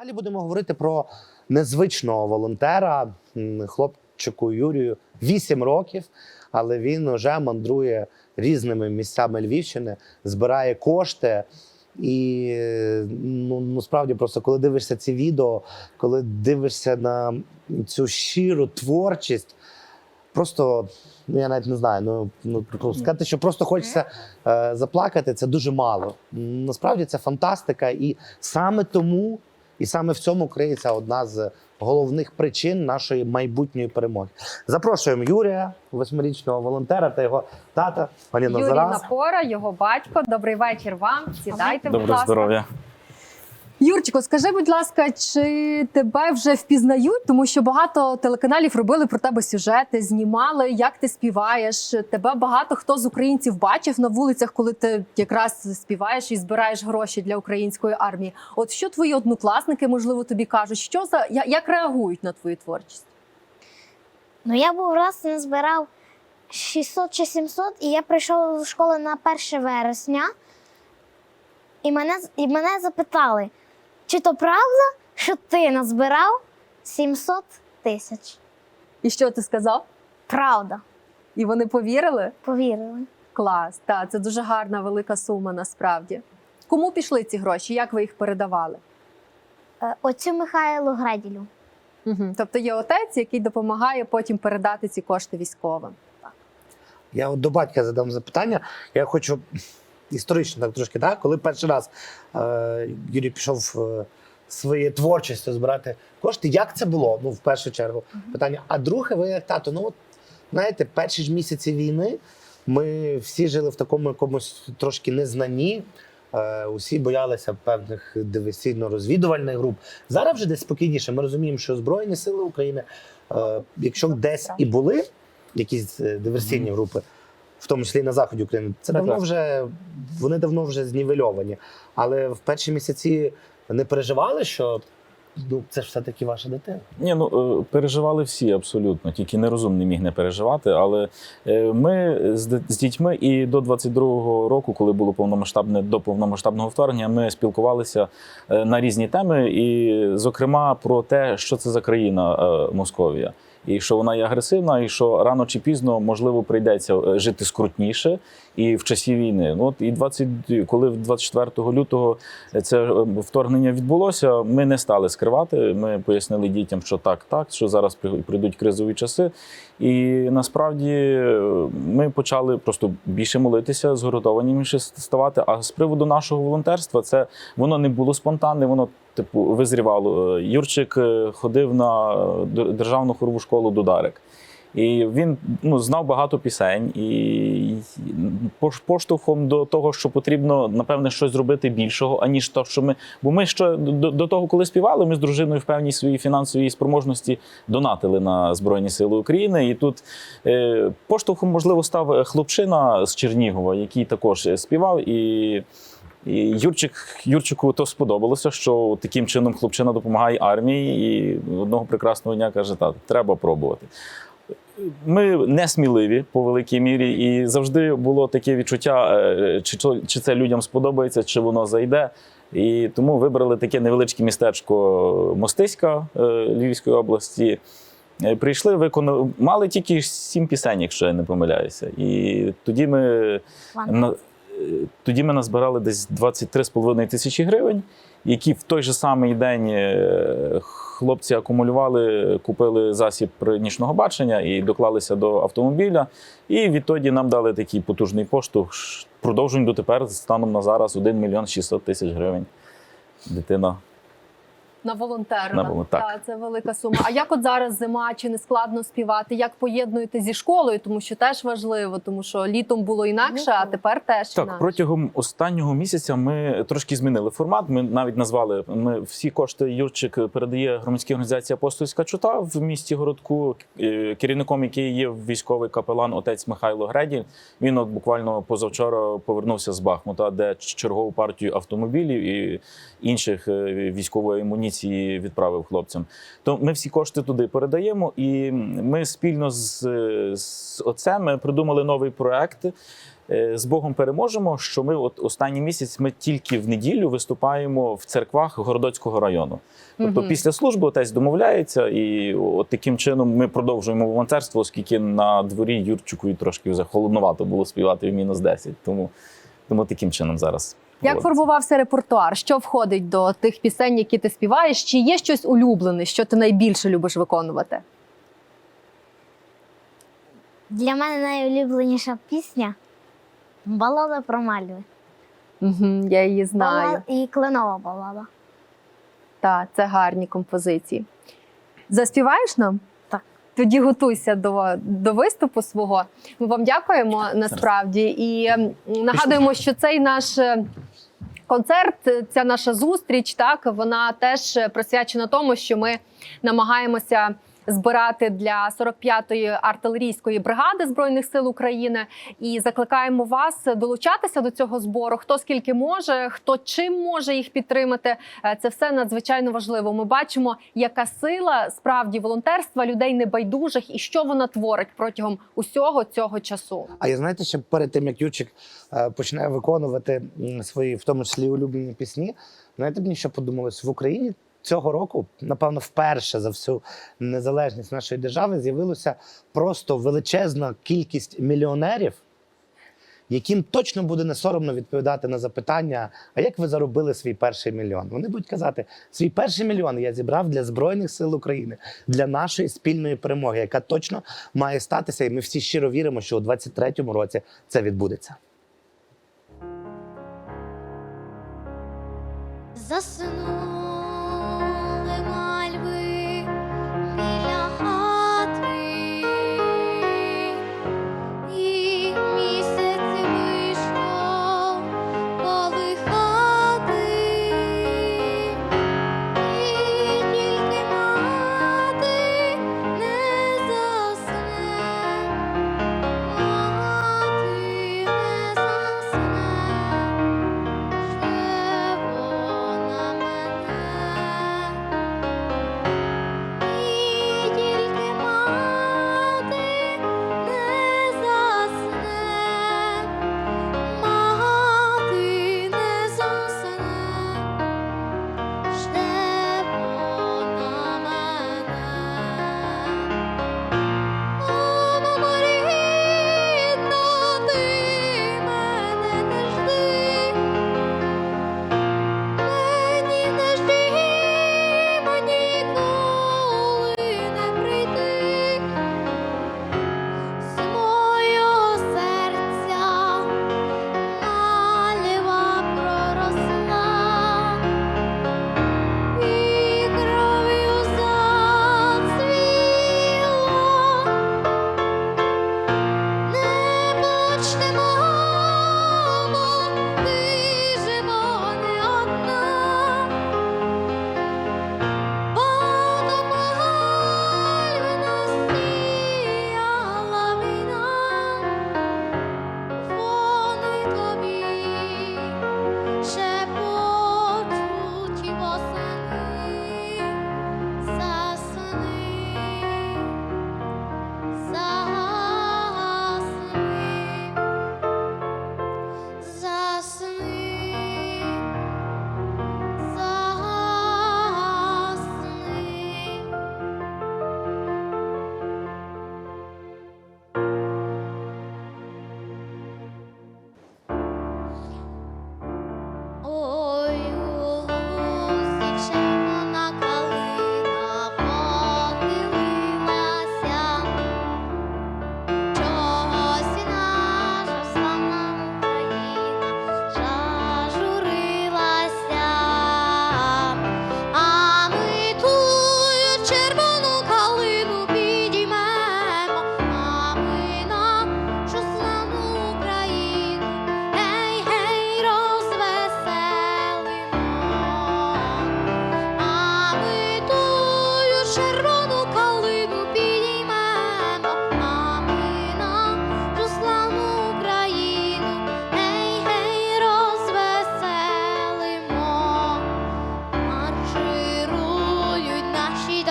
Далі будемо говорити про незвичного волонтера, хлопчику Юрію, 8 років, але він вже мандрує різними місцями Львівщини, збирає кошти. І ну, ну справді просто коли дивишся ці відео, коли дивишся на цю щиру творчість, просто ну я навіть не знаю. Ну, ну сказати, що просто хочеться е, заплакати, це дуже мало. Насправді це фантастика, і саме тому, і саме в цьому криється одна з головних причин нашої майбутньої перемоги. Запрошуємо Юрія, восьмирічного волонтера та його тата, пані Юрій Назара. Напора, його батько. Добрий вечір вам. Сідайте, будь Доброго ласка. здоров'я. Юрчику, скажи, будь ласка, чи тебе вже впізнають? Тому що багато телеканалів робили про тебе сюжети, знімали, як ти співаєш. Тебе багато хто з українців бачив на вулицях, коли ти якраз співаєш і збираєш гроші для української армії. От що твої однокласники, можливо, тобі кажуть, що за як реагують на твою творчість? Ну, я був раз не збирав 600 чи 700, і я прийшов до школи на 1 вересня, і мене, і мене запитали, чи то правда, що ти назбирав 700 тисяч? І що ти сказав? Правда, І вони повірили? повірили. Клас, так, це дуже гарна велика сума насправді. Кому пішли ці гроші? Як ви їх передавали? Е, Отцю Михайлу Граділю. Угу. Тобто є отець, який допомагає потім передати ці кошти військовим. Я от до батька задам запитання. Я хочу історично так трошки, так? коли перший раз е, Юрій пішов е, своєю творчістю збирати кошти, як це було? Ну, в першу чергу, питання. А друге, ви як тато, ну от знаєте, перші ж місяці війни ми всі жили в такому якомусь трошки незнанні. Е, усі боялися певних диверсійно-розвідувальних груп. Зараз вже десь спокійніше. Ми розуміємо, що Збройні Сили України, е, якщо десь і були якісь е, диверсійні групи, в тому числі і на заході України, це Так, давно так. вже вони давно вже знівельовані. Але в перші місяці не переживали, що ну, це ж все-таки ваша дитина. Ні, ну е, переживали всі абсолютно, тільки нерозумний міг не переживати. Але е, ми з, з дітьми і до 22-го року, коли було повномасштабне до повномасштабного вторгнення, ми спілкувалися е, на різні теми, і, зокрема, про те, що це за країна Московія. І що вона є агресивна, і що рано чи пізно можливо прийдеться е, жити скрутніше і в часі війни. Ну от і 20, коли 24 лютого це е, вторгнення відбулося, ми не стали скривати. Ми пояснили дітям, що так, так, що зараз при- прийдуть кризові часи. І насправді е, ми почали просто більше молитися, згуртованіше ставати. А з приводу нашого волонтерства, це воно не було спонтанне, воно типу визрівало. Е, Юрчик е, ходив на е, державну хорову школу Дударик. І він ну, знав багато пісень, і поштовхом до того, що потрібно, напевне, щось зробити більшого, аніж то, що ми. Бо ми ще до, того, коли співали, ми з дружиною в певній своїй фінансовій спроможності донатили на Збройні Сили України. І тут е, поштовхом, можливо, став хлопчина з Чернігова, який також співав. І Юрчик, Юрчику то сподобалося, що таким чином хлопчина допомагає армії, і одного прекрасного дня каже: так, треба пробувати. Ми не сміливі по великій мірі, і завжди було таке відчуття, е, чи, чи це людям сподобається, чи воно зайде. І тому вибрали таке невеличке містечко Мостиська е, Львівської області. Е, Прийшли, виконали, мали тільки сім пісень, якщо я не помиляюся. І тоді ми е, тоді ми назбирали десь 23,5 тисячі гривень, які в той же самий день е, хлопці акумулювали, купили засіб нічного бачення і доклалися до автомобіля. І відтоді нам дали такий потужний поштовх. Продовжуємо дотепер станом на зараз 1 мільйон 600 тисяч гривень. Дитина На волонтера. На волон- так. Та, це велика сума. А як от зараз зима, чи не складно співати? Як поєднуєте зі школою? Тому що теж важливо, тому що літом було інакше, а тепер теж Так, інакше. протягом останнього місяця ми трошки змінили формат. Ми навіть назвали ми всі кошти. Юрчик передає громадській організації Апостольська чута в місті городку. Е, Керівником який є військовий капелан отець Михайло Греділь. Він от буквально позавчора повернувся з Бахмута, де чергову партію автомобілів і інших е, військової амуніції відправив хлопцям. То ми всі кошти туди передаємо, і ми спільно з, з отцем придумали новий проект. е, з Богом переможемо, що ми от останній місяць ми тільки в неділю виступаємо в церквах Городоцького району. Тобто Мгм. після служби отець домовляється, і от таким чином ми продовжуємо волонтерство, оскільки на дворі Юрчику трошки вже холодновато було співати в мінус 10. Тому, тому таким чином зараз. Як От. формувався репертуар? Що входить до тих пісень, які ти співаєш? Чи є щось улюблене, що ти найбільше любиш виконувати? Для мене найулюбленіша пісня балада про мальви. Угу, я її знаю. Балад- і кленова балада. Так, це гарні композиції. Заспіваєш нам? Тоді готуйся до, до виступу свого. Ми вам дякуємо насправді і нагадуємо, що цей наш. е, Концерт, е, ця наша зустріч, так вона теж е, присвячена тому, що ми намагаємося збирати для 45-ї артилерійської бригади збройних сил України і закликаємо вас долучатися до цього збору. Хто скільки може, хто чим може їх підтримати. Е, Це все надзвичайно важливо. Ми бачимо, яка сила справді волонтерства людей небайдужих і що вона творить протягом усього цього часу. А я знаєте, ще перед тим як Юрчик е, почне виконувати свої, в тому числі улюблені пісні, знаєте, мені що подумалось в Україні. Цього року, напевно, вперше за всю незалежність нашої держави з'явилася просто величезна кількість мільйонерів, яким точно буде не соромно відповідати на запитання: а як ви заробили свій перший мільйон? Вони будуть казати, свій перший мільйон я зібрав для Збройних сил України, для нашої спільної перемоги, яка точно має статися, і ми всі щиро віримо, що у 23-му році це відбудеться. Заснули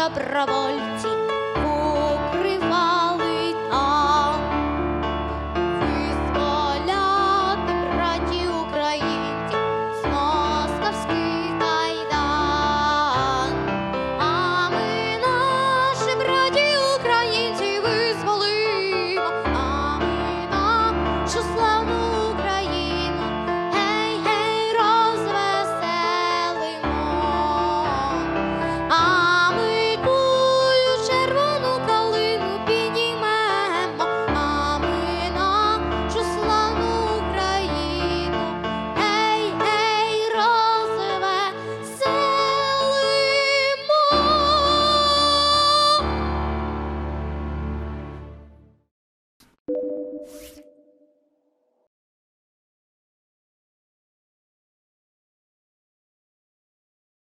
capovolti